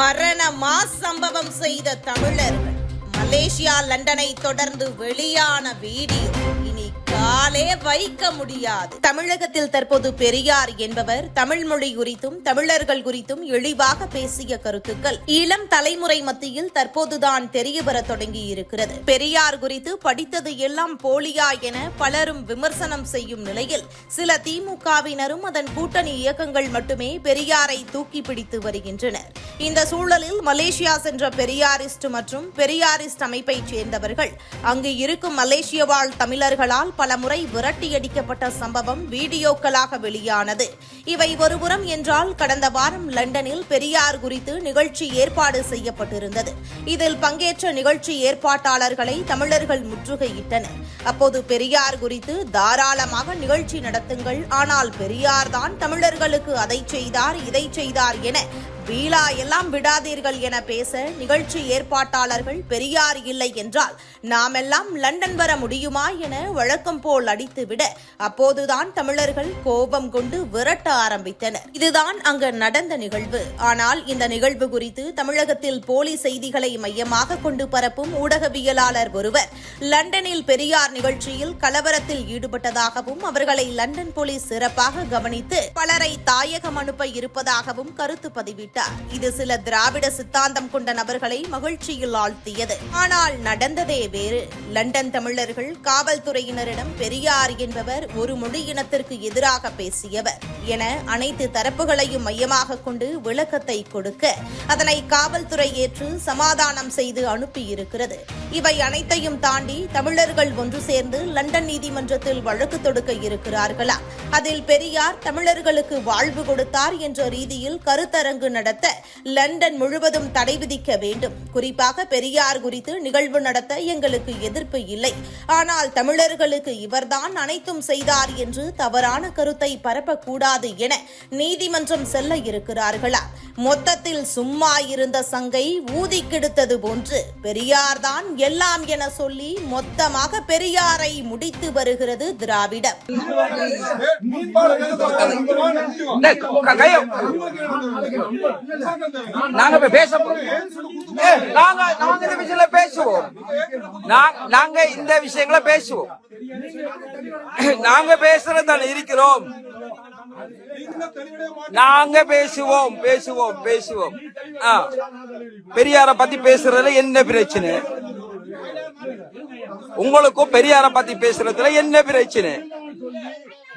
மரண மாஸ் சம்பவம் செய்த தமிழர்கள் மலேசியா லண்டனை தொடர்ந்து வெளியான வீடியோ இனி காலே வைக்க முடியாது. தமிழகத்தில் தற்போது பெரியார் என்பவர் தமிழ் மொழி குறித்தும் தமிழர்கள் குறித்தும் இழிவாக பேசிய கருத்துக்கள். இளம் தலைமுறை மத்தியில் தற்போதுதான் தெரியவர தொடங்கி இருக்கிறது பெரியார் குறித்து படித்தது எல்லாம் போலியா என பலரும் விமர்சனம் செய்யும் நிலையில் சில திமுகவினரும் அதன் கூட்டணி இயக்கங்கள் மட்டுமே பெரியாரை தூக்கி பிடித்து வருகின்றனர். இந்த சூழலில் மலேசியா சென்ற பெரியாரிஸ்ட் மற்றும் பெரியாரிஸ்ட் அமைப்பைச் சேர்ந்தவர்கள். அங்கு இருக்கும் மலேசிய வாழ் தமிழர்களால் பல முறை விரட்டியடிக்கப்பட்ட சம்பவம் வீடியோக்களாக வெளியானது. இவை ஒருபுறம் என்றால் கடந்த வாரம் லண்டனில் பெரியார் குறித்து நிகழ்ச்சி ஏற்பாடு செய்யப்பட்டிருந்தது. இதில் பங்கேற்ற நிகழ்ச்சி ஏற்பாட்டாளர்களை தமிழர்கள் முற்றுகையிட்டனர். அப்போது பெரியார் குறித்து தாராளமாக நிகழ்ச்சி நடத்துங்கள் ஆனால் பெரியார் தான் தமிழர்களுக்கு அதை செய்தார் இதை செய்தார் என வீலா எல்லாம் விடாதீர்கள் என பேச நிகழ்ச்சி ஏற்பாட்டாளர்கள் பெரியார் இல்லை என்றால் நாமெல்லாம் லண்டன் வர முடியுமா என வழக்கம் போல் அடித்துவிட அப்போதுதான் தமிழர்கள் கோபம் கொண்டு விரட்ட ஆரம்பித்தனர். இதுதான் அங்கு நடந்த நிகழ்வு. ஆனால் இந்த நிகழ்வு குறித்து தமிழகத்தில் போலி செய்திகளை மையமாக கொண்டு பரப்பும் ஊடகவியலாளர் ஒருவர் லண்டனில் பெரியார் நிகழ்ச்சியில் கலவரத்தில் ஈடுபட்டதாகவும் அவர்களை லண்டன் போலீஸ் சிறப்பாக கவனித்து பலரை தாயகம் அனுப்ப இருப்பதாகவும் கருத்து பதிவிட்டார். இது சில திராவிட சித்தாந்தம் கொண்ட நபர்களை மகிழ்ச்சியில் ஆழ்த்தியது. ஆனால் நடந்ததே வேறு. லண்டன் தமிழர்கள் காவல்துறையினரிடம் பெரியார் என்பவர் ஒரு மொழி இனத்திற்கு எதிராக பேசியவர். என அனைத்து தரப்புகளையும் மையமாக கொண்டு விளக்கத்தை கொடுக்க அதனை காவல்துறை ஏற்று சமாதானம் செய்து அனுப்பியிருக்கிறது. இவை அனைத்தையும் தாண்டி தமிழர்கள் ஒன்று சேர்ந்து லண்டன் நீதிமன்றத்தில் வழக்கு தொடுக்க இருக்கிறார்களா? அதில் பெரியார் தமிழர்களுக்கு வாழ்வு கொடுத்தார் என்ற ரீதியில் கருத்தரங்கு நடத்த லண்டன் முழுவதும் தடை விதிக்க வேண்டும். குறிப்பாக பெரியார் குறித்து நிகழ்வு நடத்த எங்களுக்கு எதிர்ப்பு இல்லை. ஆனால் தமிழர்களுக்கு இவர்தான் அனைத்தும் செய்தார் என்று தவறான கருத்தை பரப்பக்கூடாது என நீதிமன்றம் செல்ல இருக்கிறார்களா? மொத்தத்தில் சும்மா இருந்த சங்கை ஊதி கெடுத்தது போன்று பெரியார்தான் எல்லாம் என சொல்லி மொத்தமாக பெரியாரை முடித்து வருகிறது திராவிடம். நாங்க இப்ப பேச நாங்க நாங்க இந்த விஷயங்கள பேசுவோம். நாங்க இந்த விஷயங்களை பேசுவோம். நாங்க பேசுறதான இருக்கிறோம். நாங்க பேசுவோம் பேசுவோம் பேசுவோம். பெரியார பத்தி பேசுறதுல என்ன பிரச்சனை? உங்களுக்கும் பெரியார பத்தி பேசுறதுல என்ன பிரச்சனை?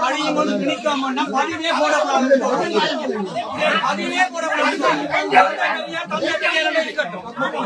படியும்போது திணிக்காமன்னா பதிவே போடக்கூடாது. பதிவே போடக்கூடாது.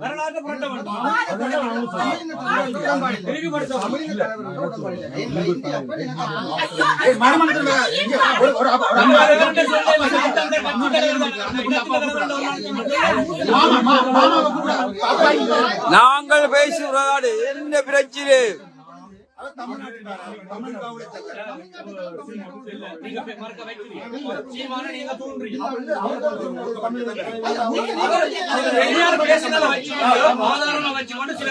வரலாற்று நாங்கள் பேசுகிறாடு என்ன பிரச்சனை வச்சுக்கொண்டு, ஆதாரமா வச்சுக்கொண்டு சில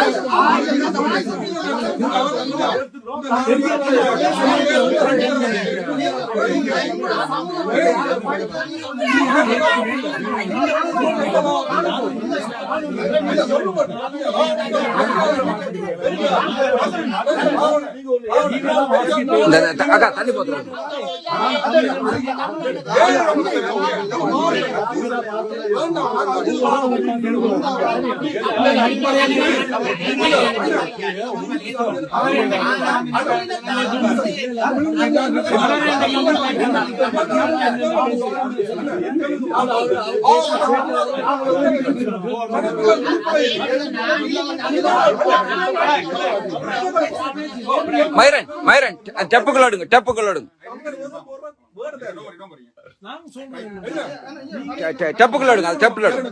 இந்த இந்த- அக்கா தண்ணி போத்துறோம் மயிரன் மயிரன் டெப்புக்குள்ள எடுங்க டெப்புக்குள்ள எடுங்க டெ- டெ- டெப்புக்குள்ள எடுங்க அது டெப்புல எடுங்க